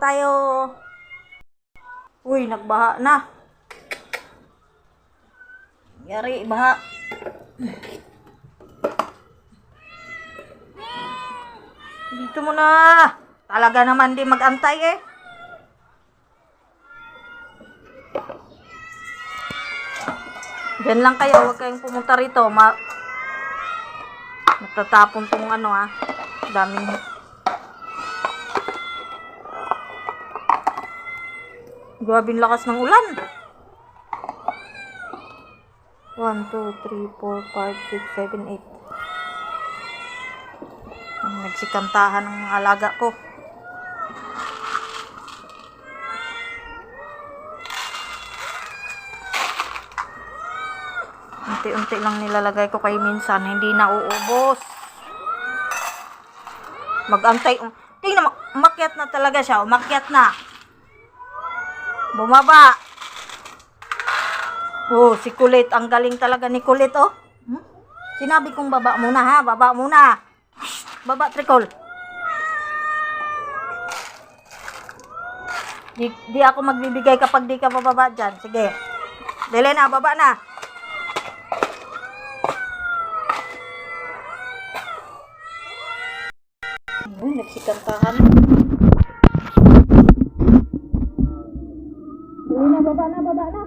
tayo. Uy, nagbaha na. Yari, baha. Dito mo na. Talaga naman di magantay eh. Diyan lang kayo, huwag kayong pumunta rito. Ma Natatapon tong ano ah. Daming Grabe lakas ng ulan. 1, 2, 3, 4, 5, 6, 7, 8. Nagsikantahan ng alaga ko. Unti-unti lang nilalagay ko kay minsan, hindi na uubos. Magantay. Tingnan mo, umakyat na talaga siya, umakyat na. Bumaba. Oh, si Kulit. Ang galing talaga ni Kulit, oh. Hmm? Sinabi kong baba muna, ha? Baba muna. Baba, Tricol. Di, di ako magbibigay kapag di ka bababa dyan. Sige. Dili na, baba na. Hmm, nagsikantahan. Dili na, baba na, baba na.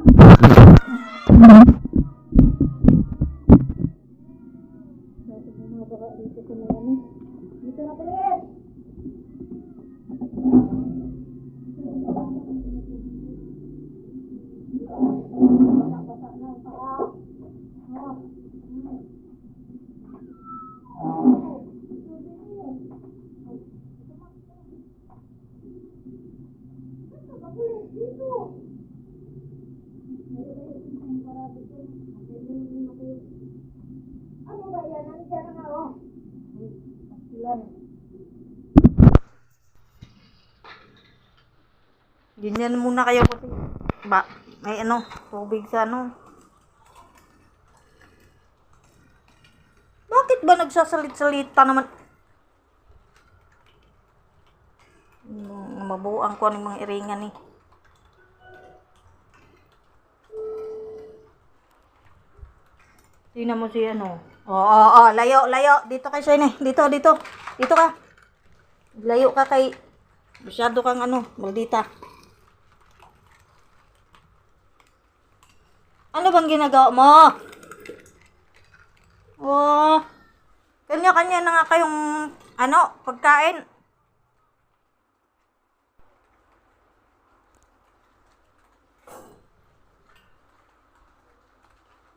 Dito na kulit. Ano ba yan? Nandiyan na nga, oh. Ilan? Ganyan muna kayo kasi ba, may ano, tubig sa ano. Bakit ba nagsasalit-salita naman? Mabuang ko ng mga iringan eh. Tingnan mo si ano. Oo, oo, oo, layo, layo. Dito kay Shane. Dito, dito. Dito ka. Layo ka kay... Masyado kang ano, maldita. Ano bang ginagawa mo? Oh, kanya-kanya na nga kayong ano, pagkain.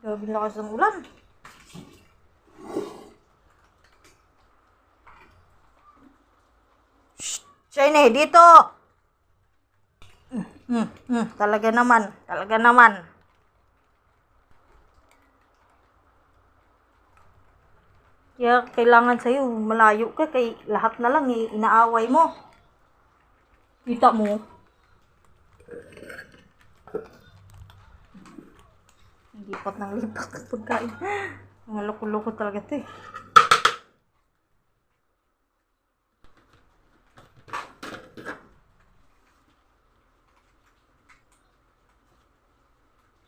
Grabe lakas ng ulan. Shh! Shine, dito! Hmm, hmm, hmm, talaga naman, talaga naman. Kaya kailangan sa'yo, malayo ka, kay lahat na lang eh, inaaway mo. Kita mo? Lipat ng lipat ng pagkain. Mga loko-loko talaga ito eh.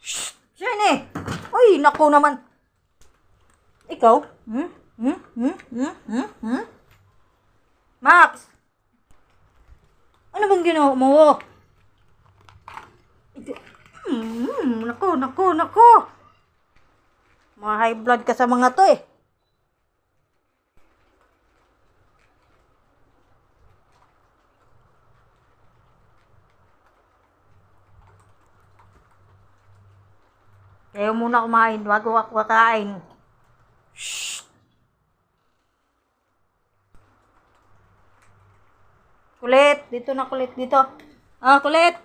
Shh! Jenny! Uy, naku naman. Ikaw? Hmm? Hmm? Hmm? Hmm? Hmm? Hmm? Max! Ano bang ginawa mo? Ito- Hmm, nako, nako, nako. Mga high blood ka sa mga to eh. Kayo muna kumain bago ako kakain. Shh. Kulit, dito na kulit, dito. Ah, kulit.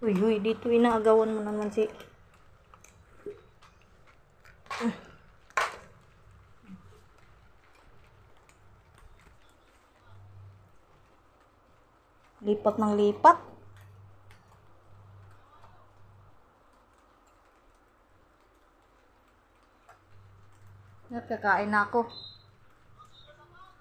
Uy, uy, dito inaagawan mo naman si... Lipat ng lipat. Nagkakain na ako.